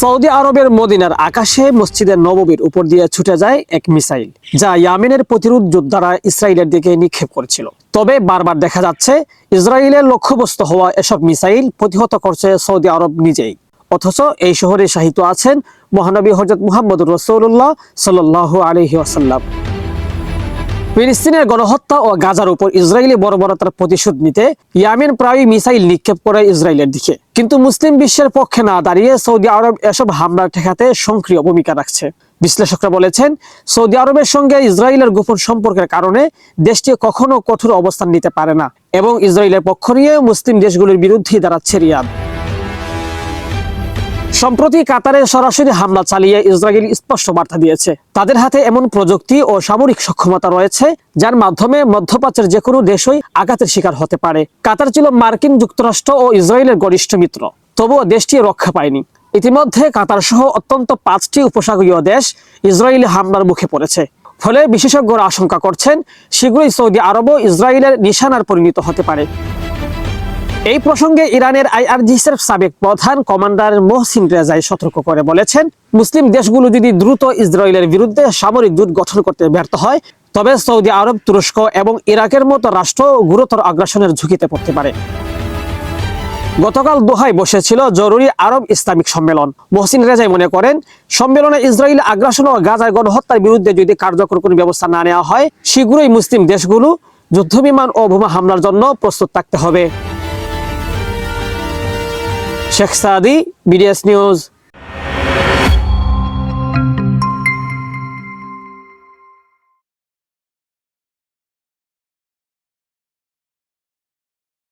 Saudi আরবের মদিনার আকাশে মসজিদের নববীর উপর দিয়ে ছুটে যায় এক মিসাইল, যা ইয়ামেনের প্রতিরোধ যোদ্ধারা ইসরায়েলের দিকে নিক্ষেপ করেছিল। তবে বারবার দেখা যাচ্ছে, ইসরায়েলের লক্ষ্যবস্তু হওয়া এসব মিসাইল প্রতিহত করছে সৌদি আরব নিজেই। অথচ এই শহরে শাহিত আছেন মহানবী হজরত মুহাম্মদ রসৌল্লাহ সাল্লাহ আলহি আসাল্লাম ফিলিস্তিনের গণহত্যা ও গাজার উপর ইসরায়েলি বর্বরতার প্রতিশোধ নিতে ইয়ামেন প্রায় মিসাইল নিক্ষেপ করে ইসরায়েলের দিকে। কিন্তু মুসলিম বিশ্বের পক্ষে না দাঁড়িয়ে সৌদি আরব এসব হামলা ঠেকাতে সক্রিয় ভূমিকা রাখছে। বিশ্লেষকরা বলেছেন, সৌদি আরবের সঙ্গে ইসরায়েলের গোপন সম্পর্কের কারণে দেশটি কখনো কঠোর অবস্থান নিতে পারে না এবং ইসরায়েলের পক্ষ নিয়ে মুসলিম দেশগুলির বিরুদ্ধে দাঁড়াচ্ছে রিয়াদ। সম্প্রতি কাতারে সরাসরি হামলা চালিয়ে ইসরায়েল স্পষ্ট বার্তা দিয়েছে। তাদের হাতে এমন প্রযুক্তি ও সামরিক সক্ষমতা রয়েছে, যার মাধ্যমে মধ্যপ্রাচ্যের যে কোনো দেশই আঘাতের শিকার হতে পারে। কাতার ছিল মার্কিন যুক্তরাষ্ট্র ও ইসরায়েলের ঘনিষ্ঠ মিত্র, তবুও দেশটি রক্ষা পায়নি। ইতিমধ্যে কাতার সহ অত্যন্ত পাঁচটি উপসাগরীয় দেশ ইসরায়েলি হামলার মুখে পড়েছে। ফলে বিশেষজ্ঞরা আশঙ্কা করছেন, শীঘ্রই সৌদি আরবও ইসরায়েলের নিশানার পরিণত হতে পারে। এই প্রসঙ্গে ইরানের আইআরজিসের সাবেক প্রধান কমান্ডার মোহসিন রেজাই সতর্ক করে বলেছেন, মুসলিম দেশগুলো যদি দ্রুত ইসরায়েলের বিরুদ্ধে সামরিক জোট গঠন করতে ব্যর্থ হয়, তবে সৌদি আরব, তুরস্ক এবং ইরাকের মতো রাষ্ট্র গুরুতর আগ্রাসনের ঝুঁকিতে পড়তে পারে। গতকাল দোহায় বসেছিল জরুরি আরব ইসলামিক সম্মেলন। মহসিন রেজাই মনে করেন, সম্মেলনে ইসরায়েল আগ্রাসন ও গাজার গণহত্যার বিরুদ্ধে যদি কার্যকর কোনো ব্যবস্থা না নেওয়া হয়, শীঘ্রই মুসলিম দেশগুলো যুদ্ধবিমান ও বোমা হামলার জন্য প্রস্তুত থাকতে হবে। शेख सादी एस न्यूज़